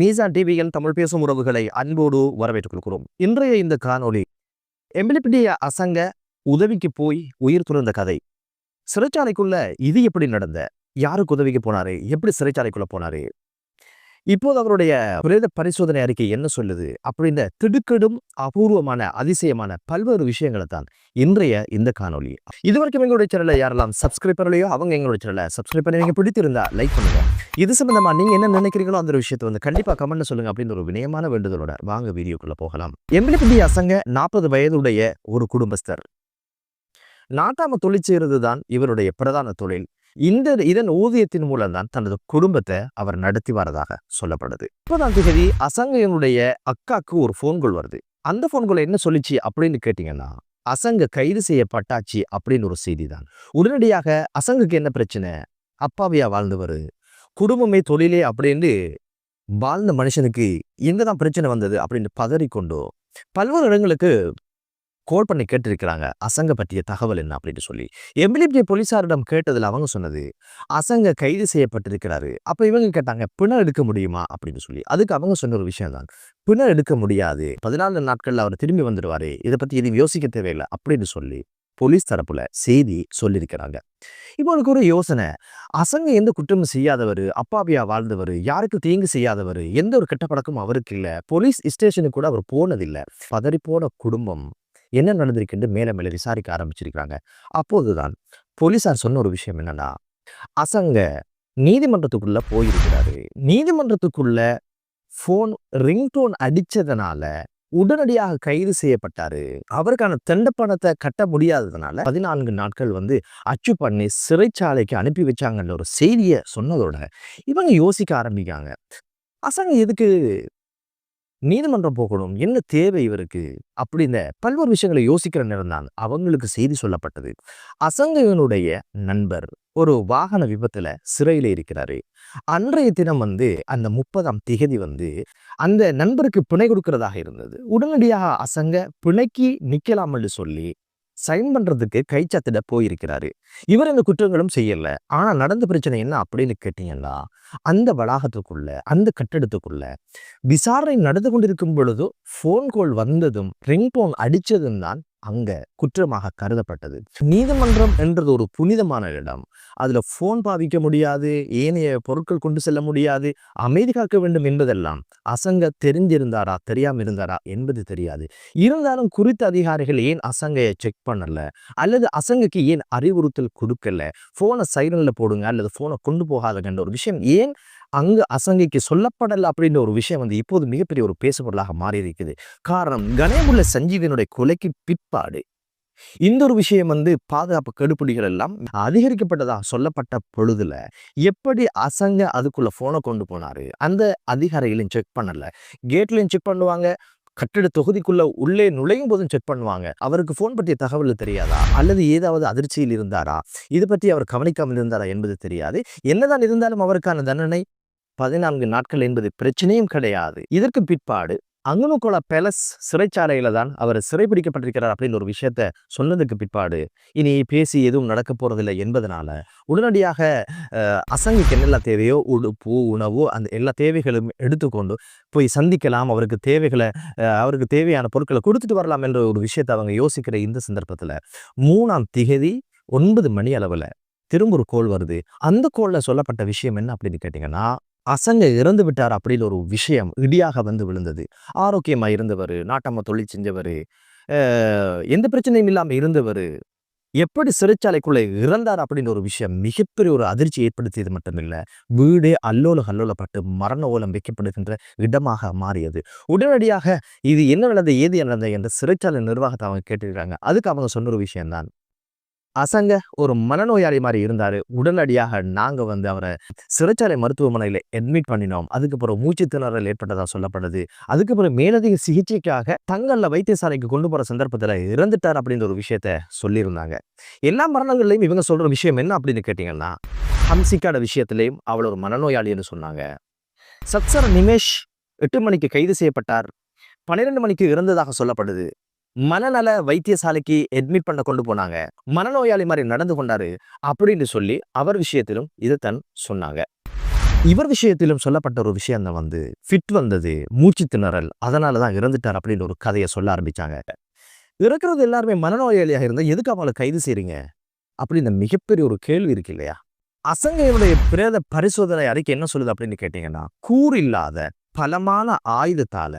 மீசா டிவியின் தமிழ் பேசும் உறவுகளை அன்போடு வரவேற்றுக் கொள்கிறோம். இன்றைய இந்த காணொளி எம்பிலிபிடிய அசங்க உதவிக்கு போய் உயிர் துறந்த கதை. சிறைச்சாலைக்குள்ள இது எப்படி நடந்த? யாருக்கு உதவிக்கு போனாரு? எப்படி சிறைச்சாலைக்குள்ள போனாரு? இப்போது அவருடைய பிரேத பரிசோதனை அறிக்கை என்ன சொல்லுது? அப்படின்ற திடுக்கிடும் அபூர்வமான அதிசயமான பல்வேறு விஷயங்களை தான் இன்றைய இந்த காணொளி. இதுவரைக்கும் எங்களுடைய சேனலை யாரெல்லாம் சப்ஸ்கிரைப் பண்ணலையோ அவங்க எங்களுடைய சேனலை சப்ஸ்கிரைப் பண்ணி நீங்கள் பிடித்திருந்தா லைக் பண்ணுங்க. இது சம்பந்தமா நீங்க என்ன நினைக்கிறீங்களோ அந்த விஷயத்தை வந்து கண்டிப்பா கமெண்ட் சொல்லுங்க அப்படின்னு ஒரு வினயமான வேண்டுதலோட வாங்க வீடியோக்குள்ள போகலாம். எம்எல்பிடி அசங்க நாற்பது வயதுடைய ஒரு குடும்பஸ்தர். நாட்டாம தொழில் செய்கிறது தான் இவருடைய பிரதான தொழில். இந்த இதன் ஊதியத்தின் மூலம் தான் தனது குடும்பத்தை அவர் நடத்தி வரதாக சொல்லப்படுது. முப்பதாம் தேதி அசங்கையனுடைய அக்காக்கு ஒரு ஃபோன் கால் வருது. அந்த ஃபோன் கால் என்ன சொல்லிச்சு அப்படின்னு கேட்டீங்கன்னா அசங்க கைது செய்யப்பட்டாச்சு அப்படின்னு ஒரு செய்தி தான். உடனடியாக அசங்குக்கு என்ன பிரச்சனை? அப்பாவியா வாழ்ந்தவர்? குடும்பமே தொழிலே அப்படின்னு வாழ்ந்த மனுஷனுக்கு எங்கதான் பிரச்சனை வந்தது அப்படின்னு பதறிக்கொண்டோ? பல்வேறு இடங்களுக்கு கோல் பண்ணி கேட்டிருக்கிறாங்க. அசங்க பற்றிய தகவல் என்ன அப்படின்னு சொல்லி. எம்பிலிபிஜே போலீசாரிடம் கேட்டதில் அவங்க சொன்னது அசங்க கைது செய்யப்பட்டிருக்கிறாரு. அப்போ இவங்க கேட்டாங்க பிணர் எடுக்க முடியுமா? அப்படின்னு சொல்லி. அதுக்கு அவங்க சொன்ன ஒரு விஷயம் தான். பிணர் எடுக்க முடியாது. பதினாலு நாட்கள்ல அவர் திரும்பி வந்துடுவார் இதை பத்தி எதுவும் யோசிக்க தேவையில்லை. அப்படின்னு சொல்லி போலீஸ் தரப்புல செய்தி சொல்லியிருக்கிறாங்க இப்போ எனக்கு ஒரு யோசனை. அசங்க எந்த குற்றமும் செய்யாதவர் அப்பாவியா வாழ்ந்தவர் யாருக்கு தீங்கு செய்யாதவர் எந்த ஒரு கெட்ட பழக்கமும் அவருக்கு இல்லை. போலீஸ் ஸ்டேஷனுக்கு கூட அவர் போனதில்லை. பதறிப்போன குடும்பம் என்ன நடந்திருக்குன்னு மேலே மேலே விசாரிக்க ஆரம்பிச்சிருக்கிறாங்க. அப்போதுதான் போலீஸார் சொன்ன ஒரு விஷயம் என்னன்னா அசங்க நீதிமன்றத்துக்குள்ள போயிருக்கிறாரு. நீதிமன்றத்துக்குள்ள ஃபோன் ரிங்டோன் அடித்ததுனால உடனடியாக கைது செய்யப்பட்டாரு. அவருக்கான தண்ட பணத்தை கட்ட முடியாததுனால பதினான்கு நாட்கள் வந்து அச்சு பண்ணி சிறைச்சாலைக்கு அனுப்பி வச்சாங்கன்ற ஒரு செய்தியை சொன்னதோட இவங்க யோசிக்க ஆரம்பிக்காங்க அசங்க எதுக்கு நீதிமன்றம் போகணும். என்ன தேவை இவருக்கு? அப்படின்னு பல்வேறு விஷயங்களை யோசிக்கிற நேரம் தான். அவங்களுக்கு செய்தி சொல்லப்பட்டது. அசங்கையனுடைய நண்பர் ஒரு வாகன விபத்துல சிறையில இருக்கிறாரு. அன்றைய தினம் வந்து அந்த முப்பதாம் திகதி வந்து அந்த நண்பருக்கு பிணை கொடுக்கிறதாக இருந்தது. உடனடியாக அசங்க பிணைக்கு நிக்கலாம்னு சொல்லி சைன் பண்றதுக்கு கைச்சாத்திட போயிருக்கிறாரு. இவர் இந்த குற்றங்களும் செய்யல. ஆனா நடந்த பிரச்சனை என்ன அப்படின்னு கேட்டீங்கன்னா அந்த வளாகத்துக்குள்ள அந்த கட்டடத்துக்குள்ள விசாரணை நடந்து கொண்டிருக்கும் பொழுதோ ஃபோன் கால் வந்ததும் ரிங் போன் அடிச்சதும் தான் அங்க குற்றமாக கருதப்பட்டது. நீதிமன்றம் என்றது ஒரு புனிதமான இடம். அதுல போன் பாவிக்க முடியாது ஏனைய பொருட்கள் கொண்டு செல்ல முடியாது அமைதி காக்க வேண்டும் என்பதெல்லாம் அசங்க தெரிஞ்சிருந்தாரா தெரியாம இருந்தாரா என்பது தெரியாது. இருந்தாலும் குறித்த அதிகாரிகள் ஏன் அசங்கையை செக் பண்ணல? அல்லது அசங்கக்கு ஏன் அறிவுறுத்தல் கொடுக்கல? போனை சைலன்ல போடுங்க அல்லது போனை கொண்டு போகாதங்கன்ற ஒரு விஷயம் ஏன் அங்கு அசங்கைக்கு சொல்லப்படல அப்படின்ற ஒரு விஷயம் வந்து இப்போது மிகப்பெரிய ஒரு பேசுபொருளாக மாறி இருக்குது காரணம் கணேமுள்ள சஞ்சீவனுடைய கொலைக்கு பிற்பாடு இந்த ஒரு விஷயம் வந்து பாதுகாப்பு கெடுபிடிகள் எல்லாம் அதிகரிக்கப்பட்டதாக சொல்லப்பட்ட பொழுதுல எப்படி அசங்க அதுக்குள்ள போனை கொண்டு போனாரு? அந்த அதிகாரிகளையும் செக் பண்ணல. கேட்லையும் செக் பண்ணுவாங்க. கட்டிட தொகுதிக்குள்ள உள்ளே நுழையும் போதும் செக் பண்ணுவாங்க. அவருக்கு ஃபோன் பற்றிய தகவல் தெரியாதா? அல்லது ஏதாவது அதிர்ச்சியில் இருந்தாரா? இது பற்றி அவர் கவனிக்காமல் இருந்தாரா என்பது தெரியாது. என்னதான் இருந்தாலும் அவருக்கான தண்டனை பதினான்கு நாட்கள் என்பது பிரச்சனையும் கிடையாது. இதற்கு பிற்பாடு அங்குனுகோலா பேலஸ் சிறைச்சாலையில தான் அவர் சிறைபிடிக்கப்பட்டிருக்கிறார் அப்படின்னு ஒரு விஷயத்த சொன்னதுக்கு பிற்பாடு இனி பேசி எதுவும் நடக்க போறதில்லை என்பதனால உடனடியாக அசங்கிக்கு என்னெல்லாம் தேவையோ உடுப்பு உணவு அந்த எல்லா தேவைகளும் எடுத்துக்கொண்டு போய் சந்திக்கலாம். அவருக்கு தேவைகளை அவருக்கு தேவையான பொருட்களை கொடுத்துட்டு வரலாம் என்ற ஒரு விஷயத்தை அவங்க யோசிக்கிற இந்த சந்தர்ப்பத்தில் மூணாம் திகதி ஒன்பது மணி அளவில் திரும்ப ஒரு கோல் வருது. அந்த கோலில் சொல்லப்பட்ட விஷயம் என்ன அப்படின்னு கேட்டிங்கன்னா அசங்க இறந்து விட்டார் அப்படின்னு ஒரு விஷயம் இடியாக வந்து விழுந்தது. ஆரோக்கியமாக இருந்தவர் நாட்டம்மா தொழில் செஞ்சவர் எந்த பிரச்சனையும் இல்லாமல் இருந்தவர் எப்படி சிறைச்சாலைக்குள்ளே இறந்தார் அப்படின்ற ஒரு விஷயம் மிகப்பெரிய ஒரு அதிர்ச்சி ஏற்படுத்தியது மட்டுமில்லை வீடே அல்லோல கல்லோலப்பட்டு மரண ஓலம் வைக்கப்படுகின்ற இடமாக மாறியது. உடனடியாக இது என்ன நடந்தது ஏது நடந்தது என்று சிறைச்சாலை நிர்வாகத்தை அவங்க கேட்டுக்கிறாங்க அதுக்கு அவங்க சொன்ன ஒரு விஷயம்தான். அசங்க ஒரு மனநோயாளி மாதிரி இருந்தார். உடனடியாக நாங்கள் வந்து அவரை சிறைச்சாலை மருத்துவமனையில் அட்மிட் பண்ணினோம். அதுக்கப்புறம் மூச்சு திணறல் ஏற்பட்டதாக சொல்லப்படுது. அதுக்கப்புறம் மேலதிக சிகிச்சைக்காக தங்களில் வைத்தியசாலைக்கு கொண்டு போகிற சந்தர்ப்பத்தில் இறந்துட்டார் அப்படின்ற ஒரு விஷயத்த சொல்லியிருந்தாங்க. எல்லா மரணங்கள்லையும் இவங்க சொல்கிற விஷயம் என்ன அப்படின்னு கேட்டிங்கன்னா ஹம்சிக்காட விஷயத்திலையும் அவள் ஒரு மனநோயாளின்னு சொன்னாங்க. சத்சர நிமேஷ் எட்டு மணிக்கு கைது செய்யப்பட்டார். பன்னிரெண்டு மணிக்கு இறந்ததாக சொல்லப்படுது. மனநல வைத்தியசாலைக்கு அட்மிட் பண்ண கொண்டு போனாங்க. மனநோயாளி மாதிரி நடந்து கொண்டாரு அப்படின்னு சொல்லி அவர் விஷயத்திலும் இதைத்தான் சொன்னாங்க. இவர் விஷயத்திலும் சொல்லப்பட்ட ஒரு விஷயம் தான் வந்து ஃபிட் வந்தது மூச்சு திணறல் அதனால தான் இறந்துட்டார் அப்படின்னு ஒரு கதையை சொல்ல ஆரம்பிச்சாங்க. இறக்குறது எல்லாருமே மனநோயாளியாக இருந்தால் எதுக்கு அவங்களை கைது செய்றீங்க? அப்படின்னு மிகப்பெரிய ஒரு கேள்வி இருக்கு இல்லையா? அசங்கையுடைய பிரேத பரிசோதனை அறிக்கை என்ன சொல்லுது அப்படின்னு கேட்டீங்கன்னா கூறில்லாத பலமான ஆயுதத்தால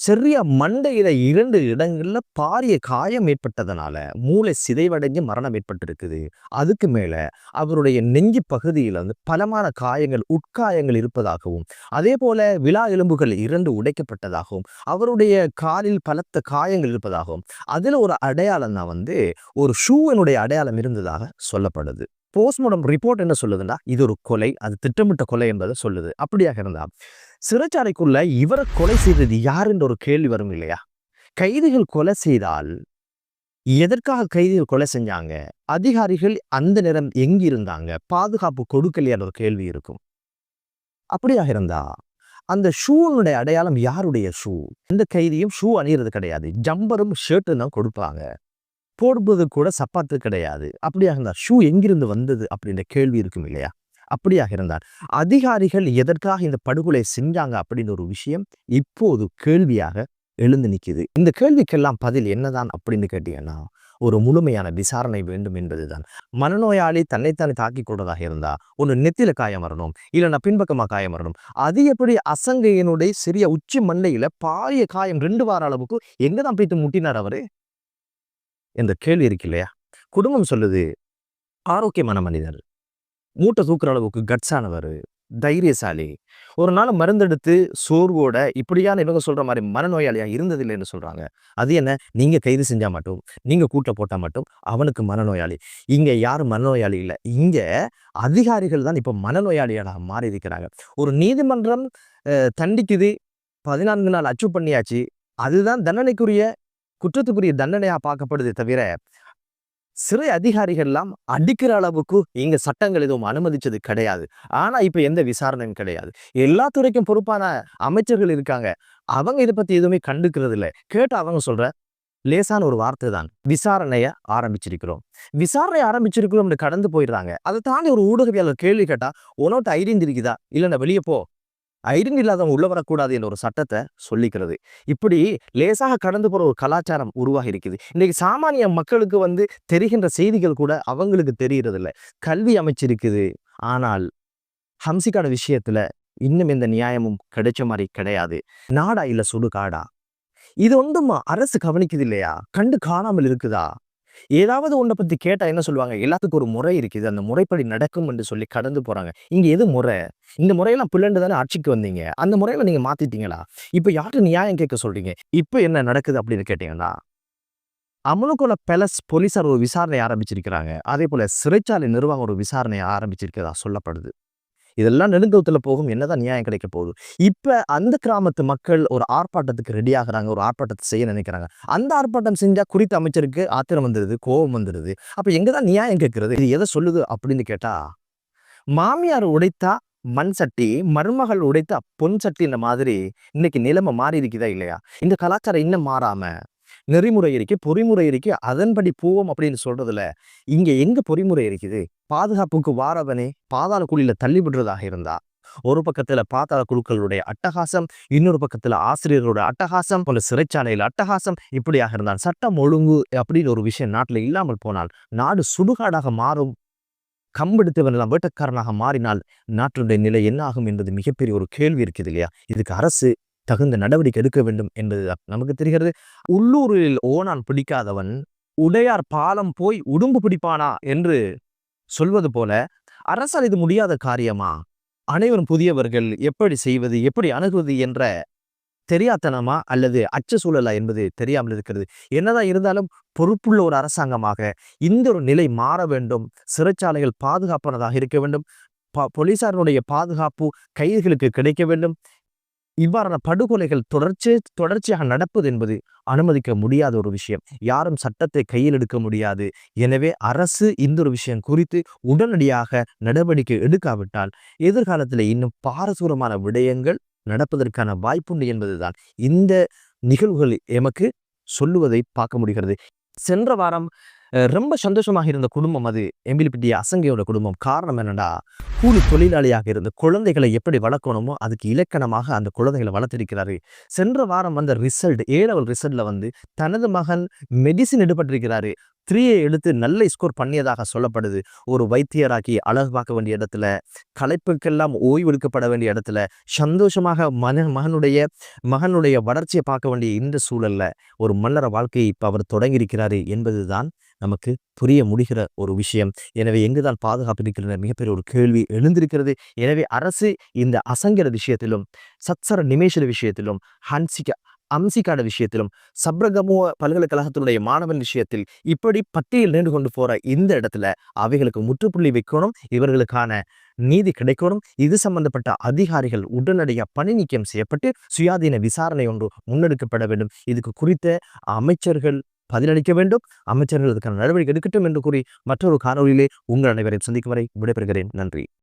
சரியா மண்டையில இரண்டு இடங்கள்ல பாரிய காயம் ஏற்பட்டதனால மூளை சிதைவடைஞ்சு மரணம் ஏற்பட்டிருக்குது. அதுக்கு மேல அவருடைய நெஞ்சு பகுதியில வந்து பலமான காயங்கள் உட்காயங்கள் இருப்பதாகவும் அதே போல விழா எலும்புகள் இரண்டு உடைக்கப்பட்டதாகவும் அவருடைய காலில் பலத்த காயங்கள் இருப்பதாகவும் அதுல ஒரு அடையாளம் தான் வந்து ஒரு ஷூவினுடைய அடையாளம் இருந்ததாக சொல்லப்படுது. போஸ்ட்மார்டம் ரிப்போர்ட் என்ன சொல்லுதுன்னா இது ஒரு கொலை அது திட்டமிட்ட கொலை என்பதை சொல்லுது. அப்படியாக இருந்தால் சிறைச்சாலைக்குள்ள இவரை கொலை செய்தது யாருன்ற ஒரு கேள்வி வரும் இல்லையா? கைதிகள் கொலை செய்தால் எதற்காக கைதிகள் கொலை செஞ்சாங்க? அதிகாரிகள் அந்த நேரம் எங்கிருந்தாங்க? பாதுகாப்பு கொடுக்கலையான ஒரு கேள்வி இருக்கும். அப்படியாக இருந்தா அந்த ஷூனுடைய அடையாளம் யாருடைய ஷூ? எந்த கைதியும் ஷூ அணியிறது கிடையாது. ஜம்பரும் ஷர்ட்டும் தான் கொடுப்பாங்க. போடுவது கூட சப்பாத்து கிடையாது. அப்படியாக இருந்தால் ஷூ எங்கிருந்து வந்தது? அப்படின்ற கேள்வி இருக்கும் இல்லையா? அப்படியாக இருந்தார். அதிகாரிகள் எதற்காக இந்த படுகொலை செஞ்சாங்க அப்படின்னு ஒரு விஷயம் இப்போது கேள்வியாக எழுந்து நிற்குது இந்த கேள்விக்கெல்லாம் பதில் என்னதான் அப்படின்னு கேட்டீங்கன்னா ஒரு முழுமையான விசாரணை வேண்டும் என்பதுதான். மனநோயாளி தன்னைத்தானே தாக்கி கொண்டதாக இருந்தா ஒன்று நெத்தில காயம் வரணும் இல்லைன்னா பின்பக்கமா காயம் வரணும். அது எப்படி அசங்கையினுடைய சிறிய உச்சி மண்டையில பாரிய காயம் ரெண்டு வார அளவுக்கு எங்க தான் போய்த்து முட்டினார் அவரு? என்ற கேள்வி இருக்கு இல்லையா? குடும்பம் சொல்லுது ஆரோக்கியமான மனிதர். மூட்டை தூக்குற அளவுக்கு கட்ஸானவர் தைரியசாலி. ஒரு நாள் மருந்தெடுத்து சோர்வோட இப்படியான இவங்க சொல்கிற மாதிரி மனநோயாளியாக இருந்ததில்லைன்னு சொல்கிறாங்க அது என்ன? நீங்கள் கைது செஞ்சால் மட்டும் நீங்கள் கூட்ட போட்டால் மட்டும் அவனுக்கு மனநோயாளி. இங்கே யாரும் மனநோயாளி இல்லை. இங்கே அதிகாரிகள் தான் இப்போ மனநோயாளியாக மாறி இருக்கிறாங்க. ஒரு நீதிமன்றம் தண்டிக்குது. பதினான்கு நாள் அச்சு பண்ணியாச்சு. அதுதான் தண்டனைக்குரிய குற்றத்துக்குரிய தண்டனையாக பார்க்கப்படுதே தவிர சிறை அதிகாரிகள்லாம் அடிக்கிற அளவுக்கு இங்க சட்டங்கள் எதுவும் அனுமதிச்சது கிடையாது. ஆனா இப்ப எந்த விசாரணையும் கிடையாது. எல்லா துறைக்கும் பொறுப்பான அமைச்சர்கள் இருக்காங்க. அவங்க இதை பத்தி எதுவுமே கண்டுக்கிறது இல்லை. கேட்டு அவங்க சொல்ற லேசான ஒரு வார்த்தை தான். விசாரணைய ஆரம்பிச்சிருக்கிறோம். விசாரணை ஆரம்பிச்சிருக்கிறோம்னு கடந்து போயிடுறாங்க. அதை தாண்டி ஒரு ஊடகவியாளர் கேள்வி கேட்டா உனோட்ட ஐடியா இருக்குதா? இல்லைன்னா வெளியே போ. ஐடென்டி இல்லாதவங்க உள்ள வரக்கூடாது என்ற ஒரு சட்டத்தை சொல்லிக்கிறது. இப்படி லேசாக கடந்து போற ஒரு கலாச்சாரம் உருவாகி இருக்குது. இன்னைக்கு சாமானிய மக்களுக்கு வந்து தெரிகின்ற செய்திகள் கூட அவங்களுக்கு தெரியறது இல்ல கல்வி அமைச்சிருக்குது. ஆனால் ஹம்சிக்கான விஷயத்துல இன்னும் எந்த நியாயமும் கிடைச்ச மாதிரி கிடையாது. நாடா இல்ல சுடுகாடா? இது ஒன்றும் அரசு கவனிக்குது இல்லையா? கண்டு காணாமல் இருக்குதா? ஏதாவது ஒன்றை பத்தி கேட்டா என்ன சொல்லுவாங்க? எல்லாத்துக்கும் ஒரு முறை இருக்குது. அந்த முறைப்படி நடக்கும் என்று சொல்லி கடந்து போறாங்க. இங்க எது முறை? இந்த முறையெல்லாம் பிள்ளைண்டு தானே ஆட்சிக்கு வந்தீங்க? அந்த முறையில நீங்க மாத்திட்டீங்களா? இப்ப யார்கிட்ட நியாயம் கேட்க சொல்றீங்க? இப்ப என்ன நடக்குது அப்படின்னு கேட்டீங்கன்னா அமலுக்குள்ள பேலஸ் போலீசார் ஒரு விசாரணை ஆரம்பிச்சிருக்கிறாங்க. அதே போல சிறைச்சாலை நிர்வாகம் ஒரு விசாரணை ஆரம்பிச்சிருக்கிறதா சொல்லப்படுது. இதெல்லாம் நெடுங்கவுத்துல போகும். என்னதான் நியாயம் கிடைக்க போகுது? இப்ப அந்த கிராமத்து மக்கள் ஒரு ஆர்ப்பாட்டத்துக்கு ரெடி ஆகிறாங்க. ஒரு ஆர்ப்பாட்டத்தை செய்ய நினைக்கிறாங்க. அந்த ஆர்ப்பாட்டம் செஞ்சா குறித்த அமைச்சருக்கு ஆத்திரம் வந்துடுது கோபம் வந்துடுது அப்ப எங்கதான் நியாயம் கேட்கறது? இது எதை சொல்லுது அப்படின்னு கேட்டா மாமியார் உடைத்தா மண் சட்டி மருமகள் உடைத்தா பொன் சட்டி இந்த மாதிரி இன்னைக்கு நிலைமை மாறி இருக்குதா இல்லையா? இந்த கலாச்சாரம் இன்னும் மாறாம நெறிமுறை இருக்கு பொறிமுறை இருக்கு அதன்படி போவோம் அப்படின்னு சொல்றதுல இங்க எங்க பொறிமுறை இருக்குது? பாதுகாப்புக்கு வாரவனே பாதாள குழியில தள்ளி விடுறதாக இருந்தா ஒரு பக்கத்துல பாதாள குழுக்களுடைய அட்டகாசம் இன்னொரு பக்கத்துல ஆசிரியர்களுடைய அட்டகாசம் போல சிறைச்சாலையில அட்டகாசம் இப்படியாக இருந்தான் சட்டம் ஒழுங்கு அப்படின்னு ஒரு விஷயம் நாட்டுல இல்லாமல் போனால் நாடு சுடுகாடாக மாறும் கம்பெடுத்தவனெல்லாம் வேட்டக்காரனாக மாறினால் நாட்டினுடைய நிலை என்ன ஆகும் என்பது மிகப்பெரிய ஒரு கேள்வி இருக்குது இல்லையா? இதுக்கு அரசு தகுந்த நடவடிக்கை எடுக்க வேண்டும் என்பது நமக்கு தெரிகிறது உள்ளூரில் ஓனான் பிடிக்காதவன் உடையார் பாலம் போய் உடும்பு பிடிப்பானா என்று சொல்வது போல அரசால் இது முடியாத காரியமா? அனைவரும் புதியவர்கள் எப்படி செய்வது எப்படி அணுகுவது என்ற தெரியாத்தனமா அல்லது அச்ச சூழலா என்பது தெரியாமல் இருக்கிறது. என்னதான் இருந்தாலும் பொறுப்புள்ள ஒரு அரசாங்கமாக இந்த ஒரு நிலை மாற வேண்டும். சிறைச்சாலைகள் பாதுகாப்பானதாக இருக்க வேண்டும். ப- போலீசாரினுடைய பாதுகாப்பு கைதிகளுக்கு கிடைக்க வேண்டும். இவ்வாறான படுகொலைகள் தொடர்ச்சி தொடர்ச்சியாக நடப்பது என்பது அனுமதிக்க முடியாத ஒரு விஷயம். யாரும் சட்டத்தை கையில் எடுக்க முடியாது. எனவே அரசு இந்த ஒரு விஷயம் குறித்து உடனடியாக நடவடிக்கை எடுக்காவிட்டால் எதிர்காலத்தில் இன்னும் பாரசூரமான விடயங்கள் நடப்பதற்கான வாய்ப்புண்டு என்பதுதான். இந்த நிகழ்வுகள் எமக்கு சொல்லுவதை பார்க்க முடிகிறது. சென்ற வாரம் ரொம்ப சந்தோஷமாக இருந்த குடும்பம் அது. எம்பிலிப்பிட்டி அசங்கையோட குடும்பம். காரணம் என்னன்னா கூலி தொழிலாளியாக இருந்த குழந்தைகளை எப்படி வளர்க்கணுமோ அதுக்கு இலக்கணமாக அந்த குழந்தைகளை வளர்த்திருக்கிறாரு. சென்ற வாரம் வந்த ரிசல்ட் ஏழவல் ரிசல்ட்ல வந்து தனது மகன் மெடிசின் எடுபட்டிருக்கிறாரு. த்ரீயை எடுத்து நல்ல ஸ்கோர் பண்ணியதாக சொல்லப்படுது. ஒரு வைத்தியராக்கி அழகு பார்க்க வேண்டிய இடத்துல களைப்புக்கெல்லாம் ஓய்வெடுக்கப்பட வேண்டிய இடத்துல சந்தோஷமாக மன மகனுடைய மகனுடைய வளர்ச்சியை பார்க்க வேண்டிய இந்த சூழல்ல ஒரு மன்னர வாழ்க்கையை இப்போ அவர் தொடங்கியிருக்கிறாரு என்பதுதான் நமக்கு புரிய முடிகிற ஒரு விஷயம். எனவே எங்குதான் பாதுகாப்பு இருக்கிற மிகப்பெரிய ஒரு கேள்வி எழுந்திருக்கிறது. எனவே அரசு இந்த அசங்கர விஷயத்திலும் சத்சர நிமேஷர விஷயத்திலும் ஹன்சிகா அம்சிக்கான விஷயத்திலும் சப்ரகமுவ பல்கலைக்கழகத்தினுடைய மாணவன் விஷயத்தில் இப்படி பட்டியல் நின்று கொண்டு போற இந்த இடத்துல அவைகளுக்கு முற்றுப்புள்ளி வைக்கணும். இவர்களுக்கான நீதி கிடைக்கணும். இது சம்பந்தப்பட்ட அதிகாரிகள் உடனடியாக பணி நீக்கம் செய்யப்பட்டு சுயாதீன விசாரணை ஒன்று முன்னெடுக்கப்பட வேண்டும். இதுக்கு குறித்த அமைச்சர்கள் பதிலளிக்க வேண்டும். அமைச்சர்கள் இதுக்கான நடவடிக்கை எடுக்கட்டும் என்று கூறி மற்றொரு காணொலியிலே உங்கள் அனைவரை சந்திக்கும் வரை விடைபெறுகிறேன். நன்றி.